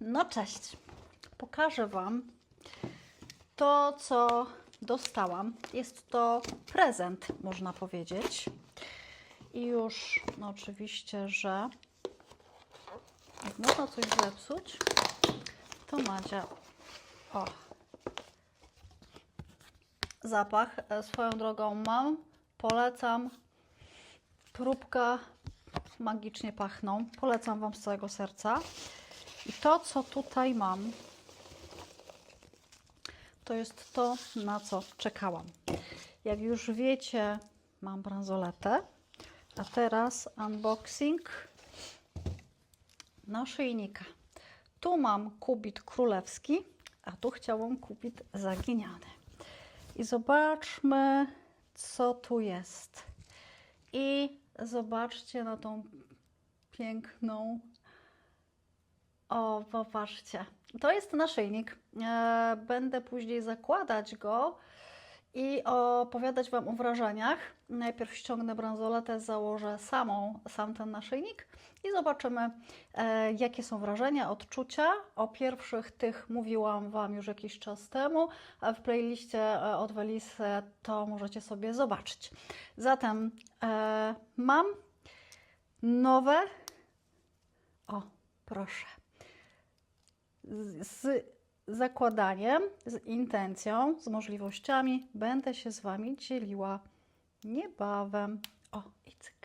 No cześć. Pokażę Wam to, co dostałam. Jest to prezent, można powiedzieć. I już, no oczywiście, że jak można coś zepsuć, to Madzia. O. Zapach e, swoją drogą mam. Polecam. Próbka magicznie pachną. Polecam Wam z całego serca. I to, co tutaj mam, to jest to, na co czekałam. Jak już wiecie, mam bransoletę, a teraz unboxing naszyjnika. Tu mam kubit królewski, a tu chciałam kubit zaginiany. I zobaczmy, co tu jest. I zobaczcie na tą piękną o, popatrzcie. To jest naszyjnik. E, Będę później zakładać go i opowiadać Wam o wrażeniach. Najpierw ściągnę bransoletę, założę samą, sam ten naszyjnik i zobaczymy, e, jakie są wrażenia, odczucia. O pierwszych tych mówiłam Wam już jakiś czas temu, w playliście e, od Welisy to możecie sobie zobaczyć. Zatem mam nowe. O, proszę z zakładaniem, z intencją, z możliwościami będę się z Wami dzieliła niebawem. O, i cyk.